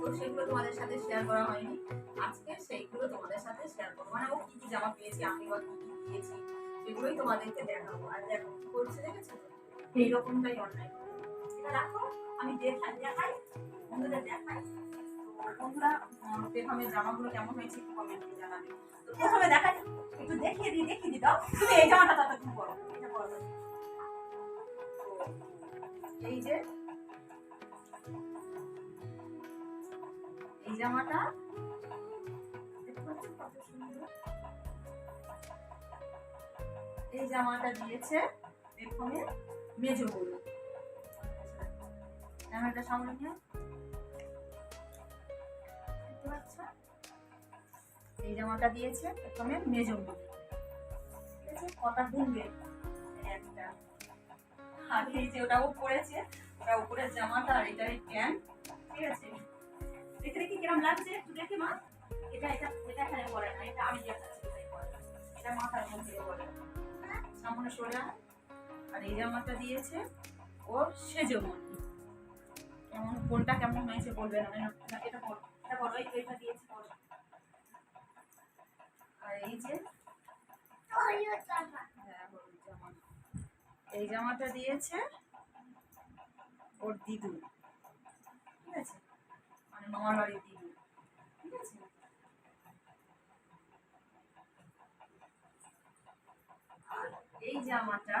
তো সেগুলো তোমাদের সাথে শেয়ার করা হয়নি। আজকে সেইগুলো তোমাদের সাথে শেয়ার করব। মানে ও কি কি জামা পেয়েছি, আমি বা কি কি দিয়েছি সেগুলোই তোমাদেরকে দেখাবো। আর দেখো, কি করছে দেখেছ? এইরকমটাই এটা রাখো, আমি দেখাই দেখাই, বন্ধুদের দেখাই। বন্ধুরা বেগমের জামাগুলো কেমন হয়েছে একটু কমেন্টে দেখিয়ে দিই দেখিয়ে দিই দাও। তুমি এই জামাটা ততক্ষণ করো করো এই যে জামাটা। এই জামাটা দিয়েছে বেগমের মেজো বউ। জামাটা সামনে এই জামাটা দিয়েছে বেগমের মেজো বউ। ঠিক আছে? কটা গুনবে একটা। আর এই যে ওটা ও পরেছে ওটা উপরের জামাটা আর এটা প্যান্ট। ঠিক আছে? দেখে দেখি কিরম লাগছে একটু দেখে মা। এটা এটা এটা এখানে পড়ে না এটা আমি দেখাচ্ছি এটা মাথার মধ্যে পড়ে সামনে সোজা আর এই জামাটা দিয়েছে ওর সেজো মনি। কেমন কোনটা কেমন হয়েছে বলবে না এটা পড়ো এটা এই এটা দিয়েছে পড়ো। আর এই যে হ্যাঁ, এই জামাটা দিয়েছে ওর দিদু। ঠিক আছে? মামার বাড়ির ঠিক আছে? আর এই জামাটা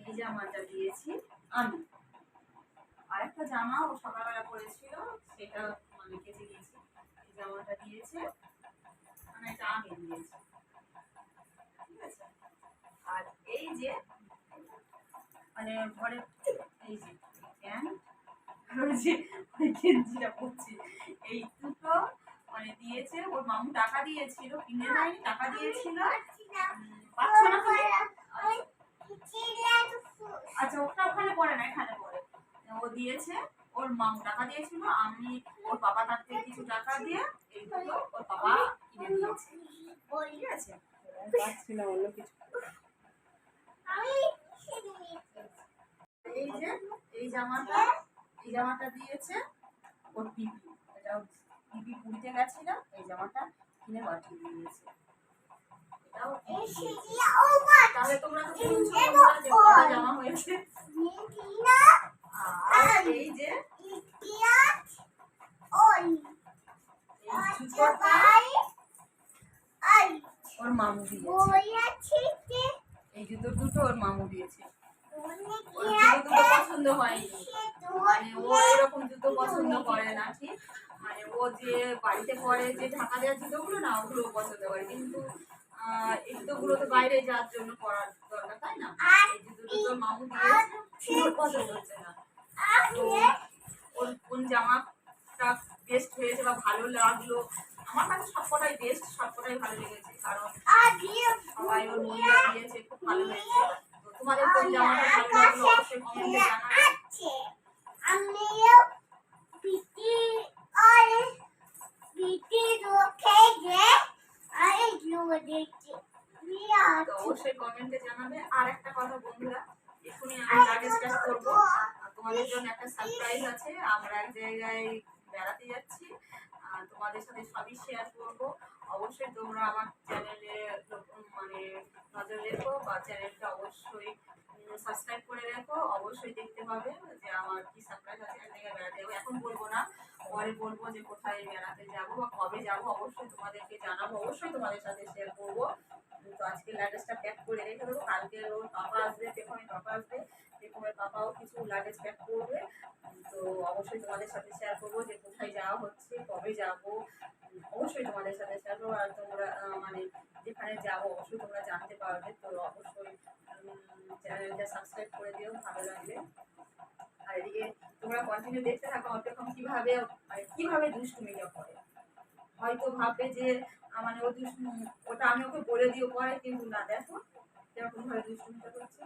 এই জামাটা দিয়েছি আমি। আর একটা জামা ও সকালবেলা পরেছিল, সেটা মানে কেটে দিয়েছি। এই জামাটা দিয়েছে মানে এটা আমি দিয়েছি। ঠিক আছে? আর এই যে মানে ঘরে এই যে প্যান্ট আর ওই যে ওই এই দুটো মানে দিয়েছে, ওর মামু টাকা দিয়েছিল, কিনে দেয়নি, টাকা দিয়েছিল। আচ্ছা ওটা ওখানে পড়ে না, এখানে পড়ে। ও দিয়েছে, ওর মামু টাকা দিয়েছিল, আমি ওর বাবা তার থেকে কিছু টাকা দিয়ে এই ওর বাবা কিনে দিয়েছে। ঠিক আছে? পাচ্ছি কিছু এই যে, এই জামাটা এই জামাটা দিয়েছে ওর পিপি। এটা পিপি পুরিতে গেছিল এই জামাটা কিনে পাঠিয়ে দিয়েছে। তাহলে তোমরা তো জামা হয়েছে। আর এই যে ওর মামু দিয়েছে। এই জুতো দুটো ওর মামু দিয়েছে। ওর দুটো পছন্দ হয়নি। মানে ও এরকম জুতো পছন্দ করে না, ঠিক? মানে ও যে বাড়িতে পরে যে ঢাকা দেওয়ার জুতোগুলো না ওগুলো পছন্দ করে। কিন্তু এই জুতোগুলো তো বাইরে যাওয়ার জন্য পরার দরকার, তাই না? এই জুতো দুটো মামু দিয়েছে পছন্দ হচ্ছে না। ওর কোন জামাটা বেস্ট হয়েছে বা ভালো লাগল? আমার কাছে সবকটাই বেস্ট সবকটাই ভালো লেগেছে, কারণ সবাই ওর মূল্য দিয়েছে, খুব ভালো হয়েছে তোমাদের কোন জামাটা ভালো লাগল? অবশ্যই কমেন্টে জানাবে। কমেন্টে জানাবে। আর একটা কথা বন্ধুরা, এক্ষুনি আমি লাগেজ করব। তোমাদের জন্য একটা সারপ্রাইজ আছে। আমরা এক জায়গায় বেড়াতে যাচ্ছি। তোমাদের সাথে সবই শেয়ার করব। অবশ্যই তোমরা আমার চ্যানেলে মানে নজর রেখো বা চ্যানেলটা অবশ্যই সাবস্ক্রাইব করে রেখো। অবশ্যই দেখতে পাবে যে আমার কি সারপ্রাইজ আছে এক জায়গায় বেড়াতে যাব। এখন বলব না, পরে বলব যে কোথায় বেড়াতে যাব বা কবে যাব। অবশ্যই তোমাদেরকে জানাব, অবশ্যই তোমাদের সাথে শেয়ার করব। তো আজকে লাগেজটা প্যাক করে রেখে দেবো। কালকে ওর পাপা আসবে, পেখমের পাপা আসবে। পেখমের পাপাও কিছু লাগেজ প্যাক করবে। তো অবশ্যই তোমাদের সাথে শেয়ার করব যে কোথায় যাওয়া হচ্ছে, কবে যাব, অবশ্যই তোমাদের সাথে শেয়ার করব। আর তোমরা মানে যেখানে যাব, অবশ্যই তোমরা জানতে পারবে। তো অবশ্যই চ্যানেলটা সাবস্ক্রাইব করে দিও, ভালো লাগবে। আর এদিকে তোমরা কন্টিনিউ দেখতে থাকো অতক্ষণ কীভাবে মানে কীভাবে দুষ্টুমিটা করে। হয়তো ভাববে যে মানে ও দুষ্টু ওটা আমি ওকে বলে দিয়ে করে কিন্তু না, দেখো কীরকম ভাবে দুষ্টুমিটা করছে।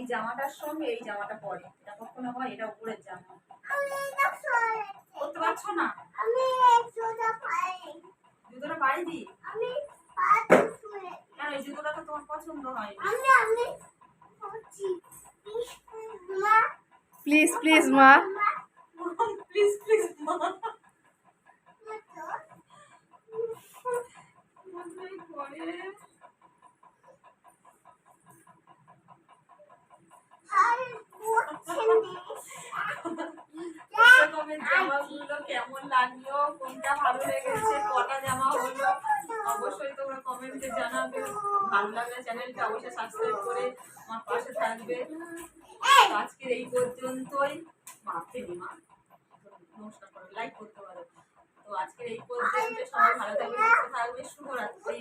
এই জামাটার সঙ্গে এই জামাটা পরে। এটা কখনো হয় এটা উপরের জামা। করতে পারছ না? জুতোটা পায়ে দি কেন এই জুতোটা তো তোমার পছন্দ হয় প্লিজ প্লিজ মা প্লিজ প্লিজ মা করে কমেন্ট জামাগুলো কেমন লাগল? কোনটা ভালো লেগেছে? কটা জামা হলো? অবশ্যই তোমরা কমেন্টে জানাবে। ভালো লাগলে চ্যানেলটা অবশ্যই সাবস্ক্রাইব করে আমার পাশে থাকবে। আজকের এই পর্যন্তই। মাপতে নি মা। নমস্কার করো লাইক করতে পারো। তো আজকের এই পর্যন্ত সবাই ভালো থাকবে, সুস্থ থাকবে। শুভরাত্রি।